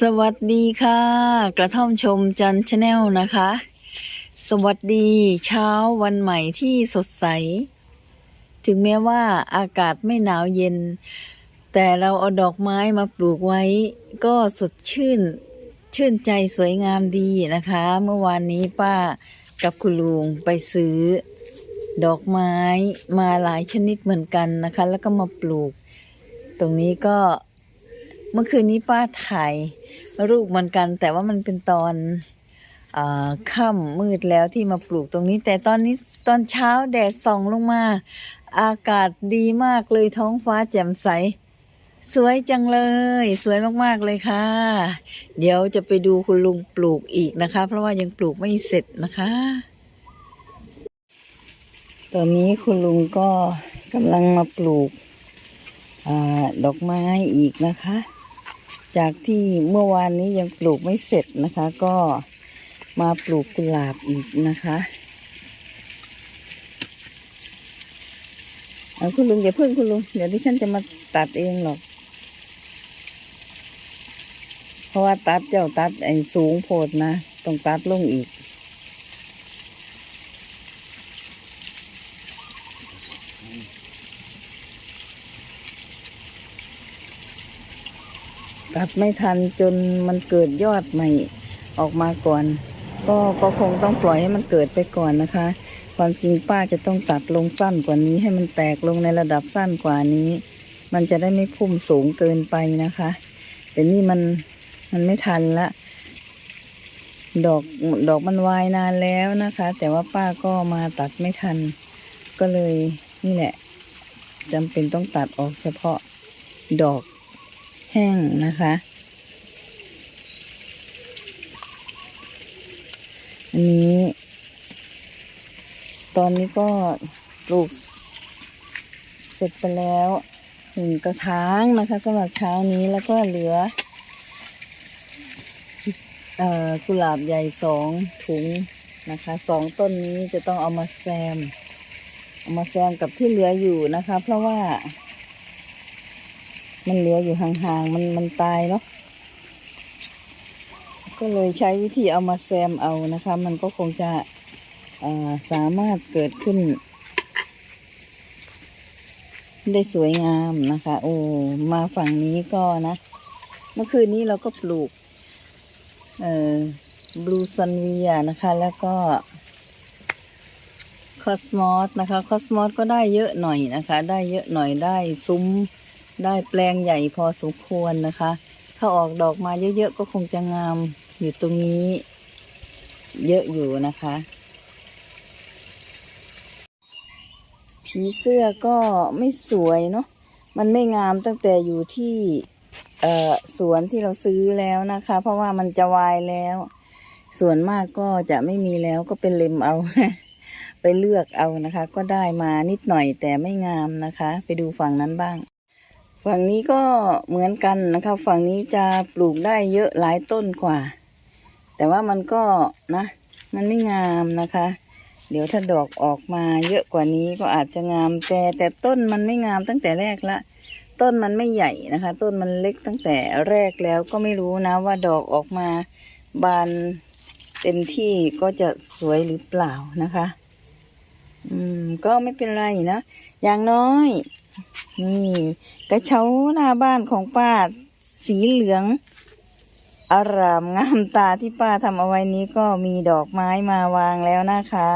สวัสดีค่ะ กระท่อมชมจันชแนลนะคะ สวัสดีเช้าวันใหม่ที่สดใส ถึงแม้ว่าอากาศไม่หนาวเย็น แต่เราเอาดอกไม้มาปลูกไว้ ก็สดชื่น ชื่นใจสวยงามดีนะคะ เมื่อวานนี้ป้ากับคุณลุงไปซื้อ ดอกไม้มาหลายชนิดเหมือนกันนะคะ แล้วก็มาปลูก ตรงนี้ก็เมื่อคืนนี้ป้าถ่าย รูปเหมือนกัน แต่ว่ามันเป็นตอนอค่ำมืดแล้วที่มาปลูกตรงนี้ แต่ตอนนี้ตอนเช้าแดดส่องลงมา อากาศดีมากเลยท้องฟ้าแจ่มใส สวยจังเลย สวยมากๆเลยค่ะ เดี๋ยวจะไปดูคุณลุงปลูกอีกนะคะ เพราะว่ายังปลูกไม่เสร็จนะคะ ตอนนี้คุณลุงก็กำลังมาปลูกอดอกไม้อีกนะคะ จากที่เมื่อวานนี้ยังปลูกไม่เสร็จนะคะ ก็มาปลูกกุหลาบอีกนะคะเอาคุณลุงอย่าเพิ่งคุณลุงเดี๋ยวดิฉันจะมาตัดเองหรอก เพราะว่าตัดเจ้าตัดไอ้สูงโพดนะ ต้องตัดลงอีก ตัดไม่ทันจนมันเกิดยอดใหม่ออกมาก่อน ก็ก็คงต้องปล่อยให้มันเกิดไปก่อนนะคะ ความจริงป้าจะต้องตัดลงสั้นกว่านี้ให้มันแตกลงในระดับสั้นกว่านี้ มันจะได้ไม่พุ่มสูงเกินไปนะคะ แต่นี่มันมันไม่ทันละ ดอกดอกมันวายนานแล้วนะคะ แต่ว่าป้าก็มาตัดไม่ทัน ก็เลยนี่แหละจำเป็นต้องตัดออกเฉพาะดอก แห้งนะคะ อันนี้ ตอนนี้ก็ปลูกเสร็จไปแล้วหนึ่งกระถางนะคะสำหรับเช้านี้แล้วก็เหลืออกุหลาบใหญ่สองถุงนะคะสองต้นนี้จะต้องเอามาแซม เอามาแซมกับที่เหลืออยู่นะคะ เพราะว่า มันเหลืออยู่ห่างๆ มันมันตายเนาะ ก็เลยใช้วิธีเอามาแซมเอานะคะ มันก็คงจะสามารถเกิดขึ้น ได้สวยงามนะคะ โอ้ มาฝั่งนี้ก็นะ เมื่อคืนนี้เราก็ปลูก เอ่อบลูซันเวียนะคะ แล้วก็คอสมอสนะคะ คอสมอสก็ได้เยอะหน่อยนะคะ ได้เยอะหน่อยได้ซุ้ม ได้แปลงใหญ่พอสมควรนะคะ ถ้าออกดอกมาเยอะๆก็คงจะงามอยู่ตรงนี้ เยอะอยู่นะคะผีเสื้อก็ไม่สวยเนาะมันไม่งามตั้งแต่อยู่ที่สวนที่เราซื้อแล้วนะคะ เพราะว่ามันจะวายแล้ว ส่วนมากก็จะไม่มีแล้วก็เป็นเล็มเอา ไปเลือกเอานะคะ ก็ได้มานิดหน่อยแต่ไม่งามนะคะ ไปดูฝั่งนั้นบ้าง ฝั่งนี้ก็เหมือนกันนะคะฝั่งนี้จะปลูกได้เยอะหลายต้นกว่า แต่ว่ามันก็นะ มันไม่งามนะคะ เดี๋ยวถ้าดอกออกมาเยอะกว่านี้ก็อาจจะงามแต่แต่ต้นมันไม่งามตั้งแต่แรกละต้นมันไม่ใหญ่นะคะ ต้นมันเล็กตั้งแต่แรกแล้วก็ไม่รู้นะว่าดอกออกมาบานเต็มที่ก็จะสวยหรือเปล่านะคะ อืม ก็ไม่เป็นไรนะ อย่างน้อย นี่ กระเช้าหน้าบ้านของป้าสีเหลือง อารามงามตาที่ป้าทำเอาไว้นี้ก็มีดอกไม้มาวางแล้วนะคะ